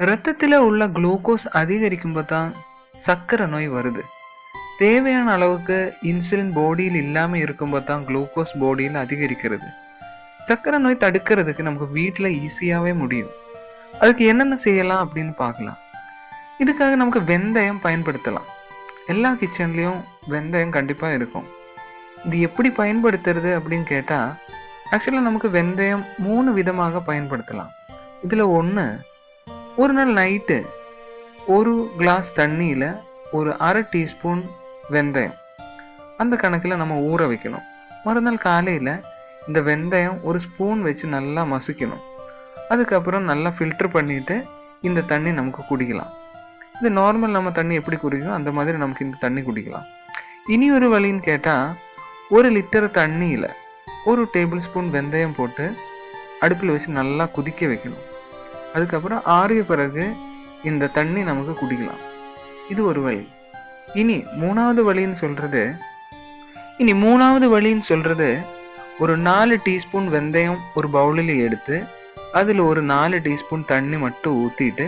ரத்தத்தில் உள்ள குளுக்கோஸ் அதிகரிக்கும்போது தான் சர்க்கரை நோய் வருது. தேவையான அளவுக்கு இன்சுலின் பாடியில் இல்லாமல் இருக்கும்போது தான் குளுக்கோஸ் பாடியில் அதிகரிக்கிறது. சர்க்கரை நோய் தடுக்கிறதுக்கு நமக்கு வீட்டில் ஈஸியாகவே முடியும். அதுக்கு என்னென்ன செய்யலாம் அப்படின்னு பார்க்கலாம். இதுக்காக நமக்கு வெந்தயம் பயன்படுத்தலாம். எல்லா கிச்சன்லேயும் வெந்தயம் கண்டிப்பாக இருக்கும். இது எப்படி பயன்படுத்துறது அப்படின்னு கேட்டால் ஆக்சுவலாக நமக்கு வெந்தயம் மூணு விதமாக பயன்படுத்தலாம். இதில் ஒன்று ஒரு நாள் நைட்டு ஒரு கிளாஸ் தண்ணியில் ஒரு அரை டீஸ்பூன் வெந்தயம். அந்த கணக்கில் நம்ம ஊற வைக்கணும். மறுநாள் காலையில் இந்த வெந்தயம் ஒரு ஸ்பூன் வச்சு நல்லா மசிக்கணும். அதுக்கப்புறம் நல்லா ஃபில்டர் பண்ணிவிட்டு இந்த தண்ணி நமக்கு குடிக்கலாம். இது நார்மல் நம்ம தண்ணி எப்படி குடிக்கணும் அந்த மாதிரி நமக்கு இந்த தண்ணி குடிக்கலாம். இனி ஒரு வழின்னு கேட்டால் ஒரு லிட்டர் தண்ணியில் ஒரு டேபிள் ஸ்பூன் வெந்தயம் போட்டு அடுப்பில் வச்சு நல்லா குதிக்க வைக்கணும். அதுக்கப்புறம் ஆறிய பிறகு இந்த தண்ணி நமக்கு குடிக்கலாம். இது ஒரு வழி. இனி மூணாவது வழின்னு சொல்கிறது இனி மூணாவது வழின்னு சொல்கிறது ஒரு நாலு டீஸ்பூன் வெந்தயம் ஒரு பவுலில் எடுத்து அதில் ஒரு நாலு டீஸ்பூன் தண்ணி மட்டும் ஊற்றிட்டு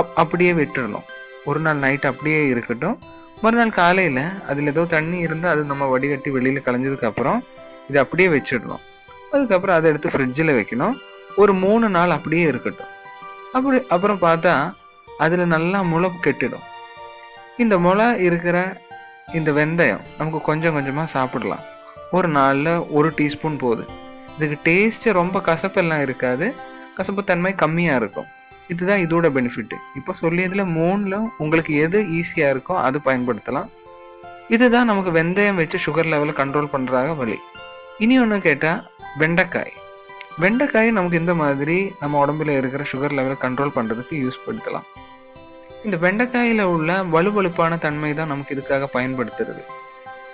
அப் அப்படியே விட்டுடணும் ஒரு நாள் நைட் அப்படியே இருக்கட்டும். மறுநாள் காலையில் அதில் ஏதோ தண்ணி இருந்தால் அது நம்ம வடிகட்டி வெளியில் கலைஞ்சதுக்கப்புறம் இதை அப்படியே வச்சிடணும் அதுக்கப்புறம் அதை எடுத்து ஃப்ரிட்ஜில் வைக்கணும். ஒரு மூணு நாள் அப்படியே இருக்கட்டும். அப்படி அப்புறம் பார்த்தா அதில் நல்லா முளை கெட்டிடும். இந்த முளை இருக்கிற இந்த வெந்தயம் நமக்கு கொஞ்சம் கொஞ்சமாக சாப்பிடலாம். ஒரு நாளில் ஒரு டீஸ்பூன் போகுது இதுக்கு டேஸ்ட்டு ரொம்ப கசப்பெல்லாம் இருக்காது. கசப்பு தன்மை கம்மியாக இருக்கும். இதுதான் இதோட பெனிஃபிட்டு இப்போ சொல்லியதில் மூணில் உங்களுக்கு எது ஈஸியாக இருக்கோ அது பயன்படுத்தலாம். இதுதான் நமக்கு வெந்தயம் வச்சு சுகர் லெவலை கண்ட்ரோல் பண்ணுறாங்க வழி. இனி ஒன்று கேட்டால் வெண்டைக்காய். வெண்டைக்காய் நமக்கு இந்த மாதிரி நம்ம உடம்புல இருக்கிற சுகர் லெவலை கண்ட்ரோல் பண்ணுறதுக்கு யூஸ் படுத்தலாம். இந்த வெண்டைக்காயில் உள்ள வலுவழுப்பான தன்மை தான் நமக்கு இதுக்காக பயன்படுத்துறது.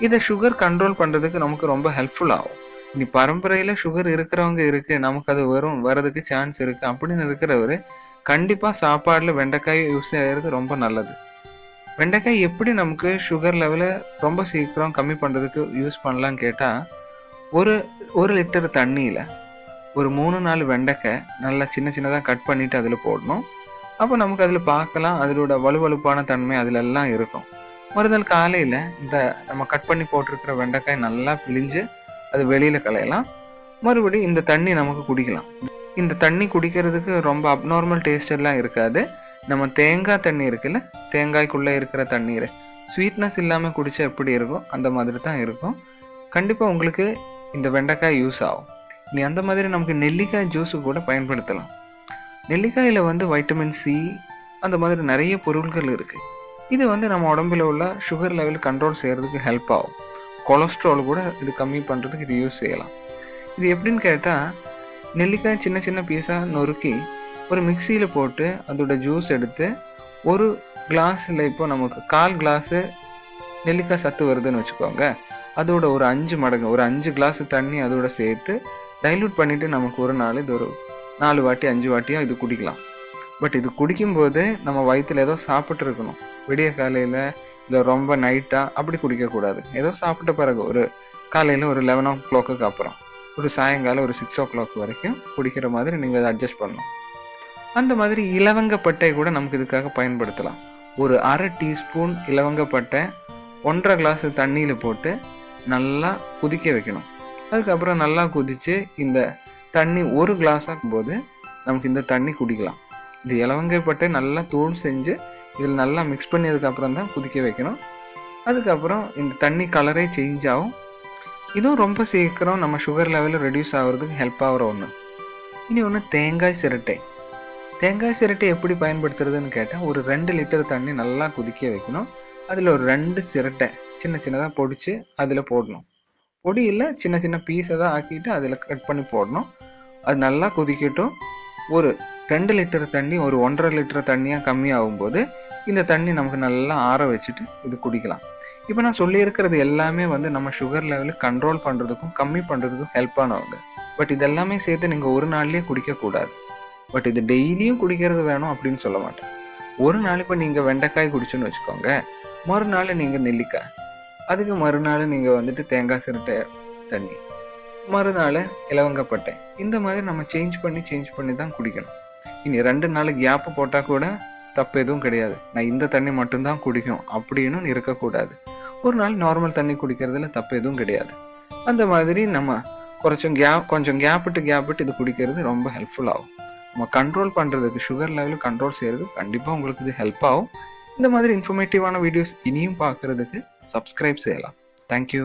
இதை சுகர் கண்ட்ரோல் பண்ணுறதுக்கு நமக்கு ரொம்ப ஹெல்ப்ஃபுல் ஆகும். இனி பரம்பரையில் சுகர் இருக்கிறவங்க இருக்கு நமக்கு அது வரும் வரதுக்கு சான்ஸ் இருக்குது அப்படின்னு இருக்கிறவர் கண்டிப்பாக சாப்பாடில் வெண்டைக்காய் யூஸ் செய்கிறது ரொம்ப நல்லது. வெண்டைக்காய் எப்படி நமக்கு சுகர் லெவலை ரொம்ப சீக்கிரம் கம்மி பண்ணுறதுக்கு யூஸ் பண்ணலாம் கேட்டால் ஒரு ஒரு லிட்டர் தண்ணியில் ஒரு மூணு நாலு வெண்டைக்காய் நல்லா சின்ன சின்னதாக கட் பண்ணிவிட்டு அதில் போடணும். அப்போ நமக்கு அதில் பார்க்கலாம். அதோட வலுவழுப்பான தன்மை அதிலெல்லாம் இருக்கும். மறுநாள் காலையில் இந்த நம்ம கட் பண்ணி போட்டிருக்கிற வெண்டைக்காய் நல்லா பிழிஞ்சு அது வெளியில் கலையலாம். மறுபடியும் இந்த தண்ணி நமக்கு குடிக்கலாம். இந்த தண்ணி குடிக்கிறதுக்கு ரொம்ப அப்நார்மல் டேஸ்டெல்லாம் இருக்காது. நம்ம தேங்காய் தண்ணி இருக்குல்ல தேங்காய்க்குள்ளே இருக்கிற தண்ணீர். ஸ்வீட்னஸ் இல்லாமல் குடித்தா எப்படி இருக்கும்? அந்த மாதிரி தான் இருக்கும். கண்டிப்பாக உங்களுக்கு இந்த வெண்டைக்காய் யூஸ் ஆகும். நீ அந்த மாதிரி நமக்கு நெல்லிக்காய் ஜூஸு கூட பயன்படுத்தலாம். நெல்லிக்காயில் வந்து வைட்டமின் சி அந்த மாதிரி நிறைய பொருட்கள் இருக்குது இது வந்து நம்ம உடம்புல உள்ள சுகர் லெவல் கண்ட்ரோல் செய்கிறதுக்கு ஹெல்ப் ஆகும். கொலஸ்ட்ரால் கூட இது கம்மி பண்ணுறதுக்கு இது யூஸ் செய்யலாம். இது எப்படின்னு கேட்டால் நெல்லிக்காய் சின்ன சின்ன பீஸாக நொறுக்கி ஒரு மிக்சியில் போட்டு அதோட ஜூஸ் எடுத்து ஒரு கிளாஸில் இப்போ நமக்கு கால் கிளாஸு நெல்லிக்காய் சத்து வருதுன்னு வச்சுக்கோங்க. அதோட ஒரு அஞ்சு மடங்கு ஒரு அஞ்சு கிளாஸ் தண்ணி அதோட சேர்த்து டைல்யூட் பண்ணிவிட்டு நமக்கு ஒரு நாள் இது ஒரு நாலு வாட்டி அஞ்சு வாட்டியாக இது குடிக்கலாம். பட் இது குடிக்கும்போது நம்ம வயிற்றில் ஏதோ சாப்பிட்ருக்கணும் விடிய காலையில் இல்லை ரொம்ப நைட்டாக அப்படி குடிக்கக்கூடாது. ஏதோ சாப்பிட்ட பிறகு ஒரு காலையில் ஒரு லெவன் ஓ கிளாக்குக்கு அப்புறம் ஒரு சாயங்காலம் ஒரு சிக்ஸ் ஓ கிளாக் வரைக்கும் குடிக்கிற மாதிரி நீங்கள் அதை அட்ஜஸ்ட் பண்ணணும். அந்த மாதிரி இலவங்கப்பட்டை கூட நமக்கு இதுக்காக பயன்படுத்தலாம். ஒரு அரை டீஸ்பூன் இலவங்கப்பட்டை ஒன்றரை கிளாஸ் தண்ணியில் போட்டு நல்லா கொதிக்க வைக்கணும். அதுக்கப்புறம் நல்லா குதித்து இந்த தண்ணி ஒரு கிளாஸ் போது நமக்கு இந்த தண்ணி குடிக்கலாம். இது இலவங்கைப்பட்டை நல்லா தூள் செஞ்சு இதில் நல்லா மிக்ஸ் பண்ணதுக்கப்புறம் தான் குதிக்க வைக்கணும். அதுக்கப்புறம் இந்த தண்ணி கலரே சேஞ்ச் ஆகும். இதுவும் ரொம்ப சீக்கிரம் நம்ம சுகர் லெவலில் ரெடியூஸ் ஆகிறதுக்கு ஹெல்ப் ஆகிற ஒன்று இனி ஒன்று தேங்காய் சிரட்டை. தேங்காய் சிரட்டை எப்படி பயன்படுத்துறதுன்னு கேட்டால் ஒரு ரெண்டு லிட்டர் தண்ணி நல்லா குதிக்க வைக்கணும். அதில் ஒரு ரெண்டு சிரட்டை சின்ன சின்னதாக பொடிச்சு அதில் போடணும். பொடியில் சின்ன சின்ன பீஸை தான் ஆக்கிட்டு அதில் கட் பண்ணி போடணும். அது நல்லா கொதிக்கட்டும். ஒரு ரெண்டு லிட்டர் தண்ணி ஒரு ஒன்றரை லிட்டர் தண்ணியாக கம்மியாகும்போது இந்த தண்ணி நமக்கு நல்லா ஆற வச்சுட்டு இது குடிக்கலாம். இப்போ நான் சொல்லியிருக்கிறது எல்லாமே வந்து நம்ம சுகர் லெவலு கண்ட்ரோல் பண்ணுறதுக்கும் கம்மி பண்ணுறதுக்கும் ஹெல்ப் ஆனவங்க. பட் இதெல்லாமே சேர்த்து நீங்கள் ஒரு நாள்லேயே குடிக்கக்கூடாது. பட் இது டெய்லியும் குடிக்கிறது வேணும் அப்படின்னு சொல்ல மாட்டேன். ஒரு நாள் இப்போ நீங்கள் வெண்டைக்காய் குடிச்சுன்னு வச்சுக்கோங்க. மறுநாள் நீங்கள் நெல்லிக்காய். அதுக்கு மறுநாள் நீங்கள் வந்துட்டு தேங்காய் சிரட்டை தண்ணி. மறுநாள் இலவங்கப்பட்டை. இந்த மாதிரி நம்ம சேஞ்ச் பண்ணி சேஞ்ச் பண்ணி தான் குடிக்கணும். இனி ரெண்டு நாள் கேப்பு போட்டால் கூட தப்பு எதுவும் கிடையாது. நான் இந்த தண்ணி மட்டும்தான் குடிக்கும் அப்படின்னு இருக்கக்கூடாது. ஒரு நாள் நார்மல் தண்ணி குடிக்கிறதுல தப்பு எதுவும் கிடையாது. அந்த மாதிரி நம்ம கொஞ்சம் கேப் கொஞ்சம் கேப் விட்டு கேப் விட்டு இது குடிக்கிறது ரொம்ப ஹெல்ப்ஃபுல் ஆகும். நம்ம கண்ட்ரோல் பண்ணுறதுக்கு சுகர் லெவலில் கண்ட்ரோல் செய்கிறது கண்டிப்பாக உங்களுக்கு இது ஹெல்ப் ஆகும். இந்த மாதிரி இன்ஃபர்மேட்டிவான வீடியோஸ் இனியும் பார்க்குறதுக்கு சப்ஸ்கிரைப் செய்யலாம். தேங்க்யூ